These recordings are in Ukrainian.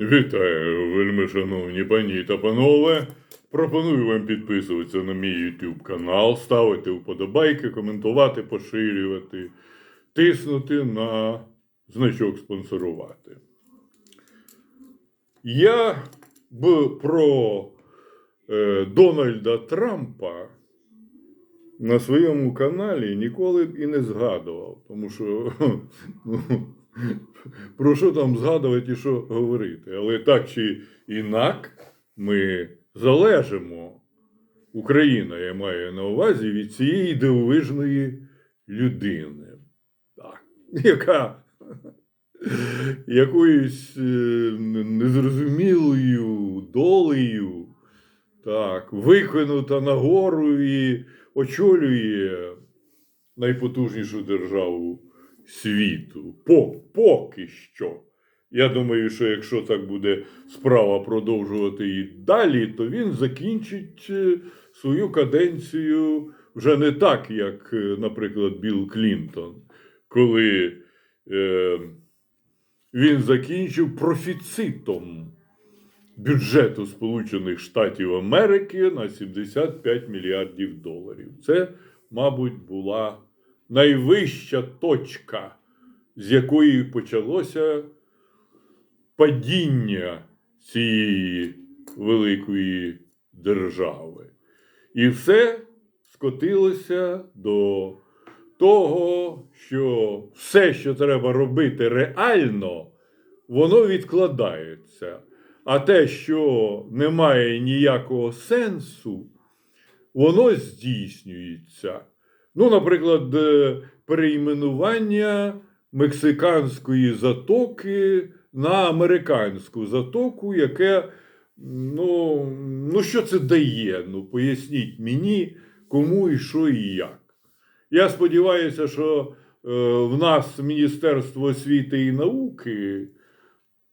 Вітаю, вельми шановні пані та панове. Пропоную вам підписуватися на мій YouTube канал, ставити вподобайки, коментувати, поширювати, тиснути на значок спонсорувати. Я б про е, Дональда Трампа на своєму каналі ніколи б і не згадував, тому що ну, про що там згадувати і що говорити. Але так чи інак ми залежимо, Україна, я маю на увазі, від цієї дивовижної людини, так, яка якоюсь е, незрозумілою долею так, викинута нагору і очолює найпотужнішу державу світу. По, поки що. Я думаю, що якщо так буде справа продовжувати і далі, то він закінчить е, свою каденцію вже не так, як, е, наприклад, Білл Клінтон, коли е, він закінчив профіцитом бюджету Сполучених Штатів Америки на 75 мільярдів доларів. Це, мабуть, була найвища точка, з якої почалося падіння цієї великої держави. І все скотилося до того, що все, що треба робити реально, воно відкладається. А те, що не має ніякого сенсу, воно здійснюється. Ну, наприклад, е, перейменування мексиканської затоки на американську затоку, яке, ну, ну що це дає? Ну, поясніть мені, кому і що і як. Я сподіваюся, що е, в нас Міністерство освіти і науки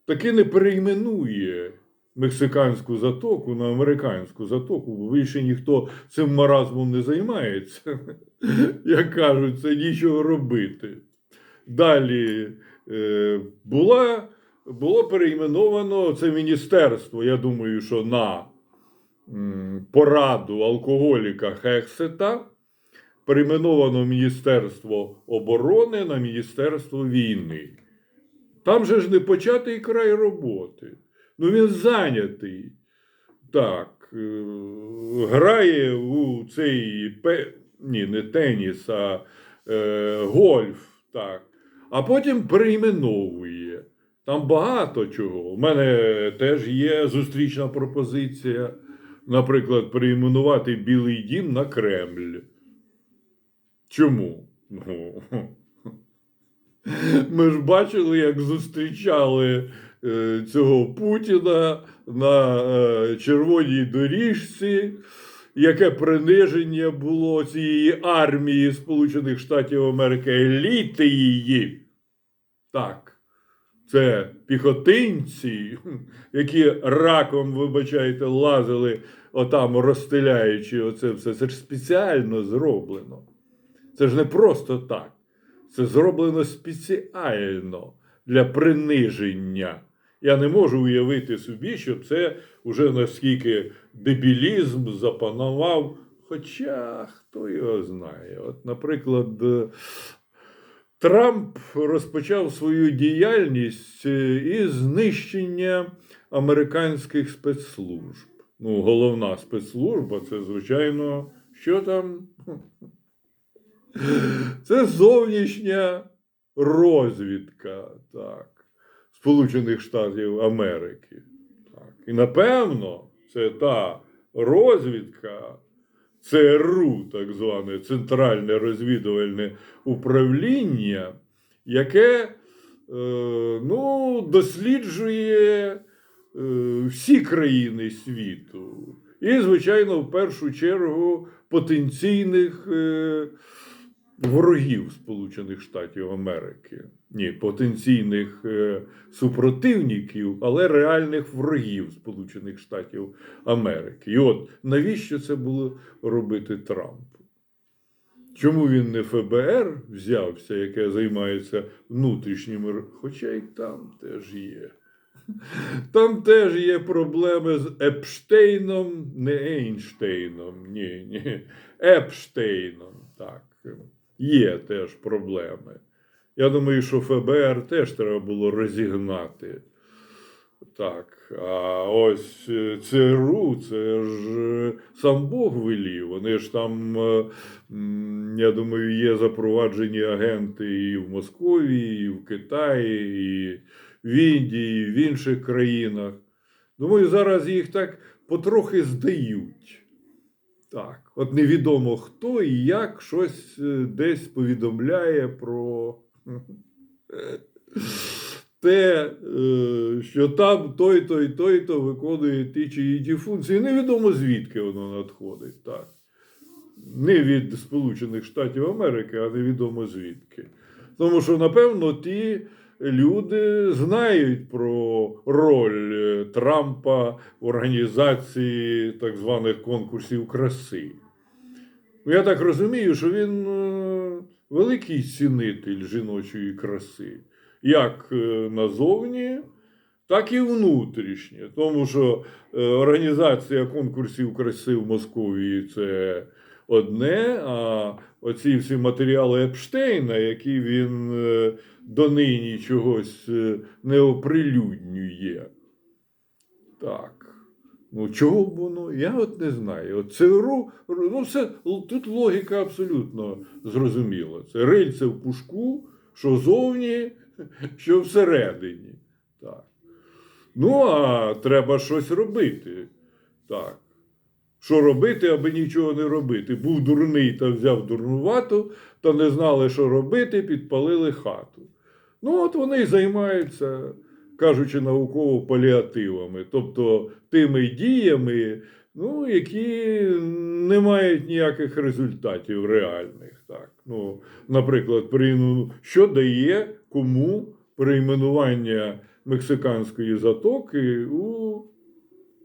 таки не перейменує мексиканську затоку на американську затоку, бо більше ніхто цим маразмом не займається. Як кажуть, це нічого робити. Далі е, була, було перейменовано це міністерство, я думаю, що на пораду алкоголіка Хексета. Перейменовано Міністерство оборони на Міністерство війни. Там же ж не початий край роботи. Ну він зайнятий. Так, е, грає у цей ні, не теніс, а е, гольф. Так. А потім перейменовує. Там багато чого. У мене теж є зустрічна пропозиція, наприклад, перейменувати Білий Дім на Кремль. Чому? Ну, ми ж бачили, як зустрічали цього Путіна на е, червоній доріжці, яке приниження було цієї армії Сполучених Штатів Америки, еліти її. Так. Це піхотинці, які раком, вибачайте, лазили отам, розстеляючи оце все. Це ж спеціально зроблено. Це ж не просто так. Це зроблено спеціально для приниження. Я не можу уявити собі, що це вже наскільки дебілізм запанував. Хоча хто його знає. От, наприклад, е, Трамп розпочав свою діяльність е, із знищення американських спецслужб. Ну, головна спецслужба це, звичайно, що там? Це зовнішня розвідка так, Сполучених Штатів Америки. Так. І напевно, це та розвідка, ЦРУ, так зване Центральне розвідувальне управління, яке е, ну, досліджує е, всі країни світу. І, звичайно, в першу чергу потенційних е, ворогів Сполучених Штатів Америки. Ні, потенційних е, супротивників, але реальних ворогів Сполучених Штатів Америки. І от навіщо це було робити Трампу? Чому він не ФБР взявся, яке займається внутрішніми, хоча й там теж є Там теж є проблеми з Епштейном, не Ейнштейном, ні, ні, Епштейном. Так, є теж проблеми. Я думаю, що ФБР теж треба було розігнати. Так, а ось е, ЦРУ, це ж е, сам Бог велів. Вони ж там, е, я думаю, є запроваджені агенти і в Московії, і в Китаї, і в Індії, і в інших країнах. Думаю, зараз їх так потрохи здають. Так, от невідомо хто і як щось е, десь повідомляє про те, е, що там той-то і той-то виконує ті чи інші функції. Невідомо звідки воно надходить. Так. Не від Сполучених Штатів Америки, а невідомо звідки. Тому що, напевно, ті люди знають про роль е, Трампа в організації так званих конкурсів краси. Я так розумію, що він е, великий цінитель жіночої краси, як е, назовні, так і внутрішнє. Тому що е, організація конкурсів краси в Московії це одне, а оці всі матеріали Епштейна, які він донині чогось не оприлюднює. Так. Ну, чого б воно? Я от не знаю. От ЦРУ, ну все, тут логіка абсолютно зрозуміла. Це рильце в пушку, що зовні, що всередині. Так. Ну, а треба щось робити. Так. Що робити, аби нічого не робити? Був дурний та взяв дурнувату, та не знали, що робити, підпалили хату. Ну, от вони й займаються, кажучи науково, паліативами, тобто тими діями, ну, які не мають ніяких результатів реальних. Так. Ну, наприклад, переймену- що дає кому перейменування мексиканської затоки у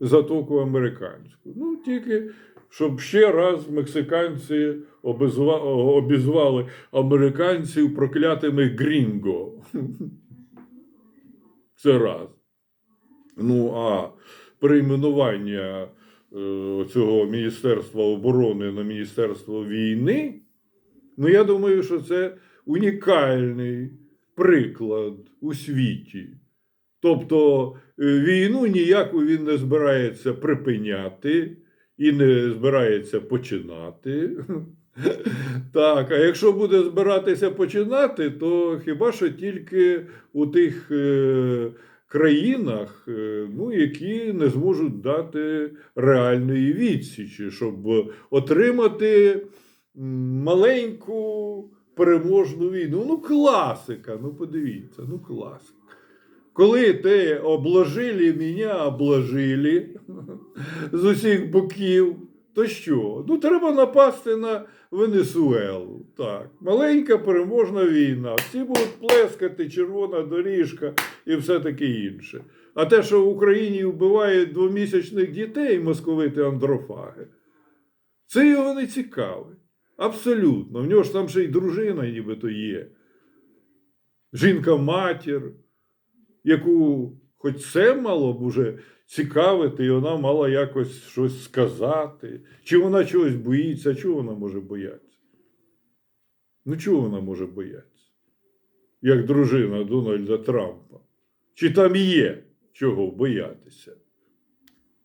затоку американську. Ну, тільки щоб ще раз мексиканці обізвали американців проклятими грінго. Це раз. Ну, а перейменування е, цього Міністерства оборони на Міністерство війни, ну, я думаю, що це унікальний приклад у світі. Тобто е, війну ніяку він не збирається припиняти і не збирається починати. Так, а якщо буде збиратися починати, то хіба що тільки у тих е, країнах, е, ну, які не зможуть дати реальної відсічі, щоб отримати маленьку переможну війну. Ну, класика, ну подивіться, ну класика. Коли те обложили мене, обложили з усіх боків, то що? Ну, треба напасти на Венесуелу. Так. Маленька переможна війна. Всі будуть плескати, червона доріжка і все таке інше. А те, що в Україні вбивають двомісячних дітей московити андрофаги, це його не цікавить. Абсолютно. В нього ж там ще й дружина нібито є. Жінка-матір, яку хоч це мало б уже цікавити, і вона мала якось щось сказати. Чи вона чогось боїться, чого вона може боятися? Ну, чого вона може боятися? Як дружина Дональда Трампа. Чи там є чого боятися?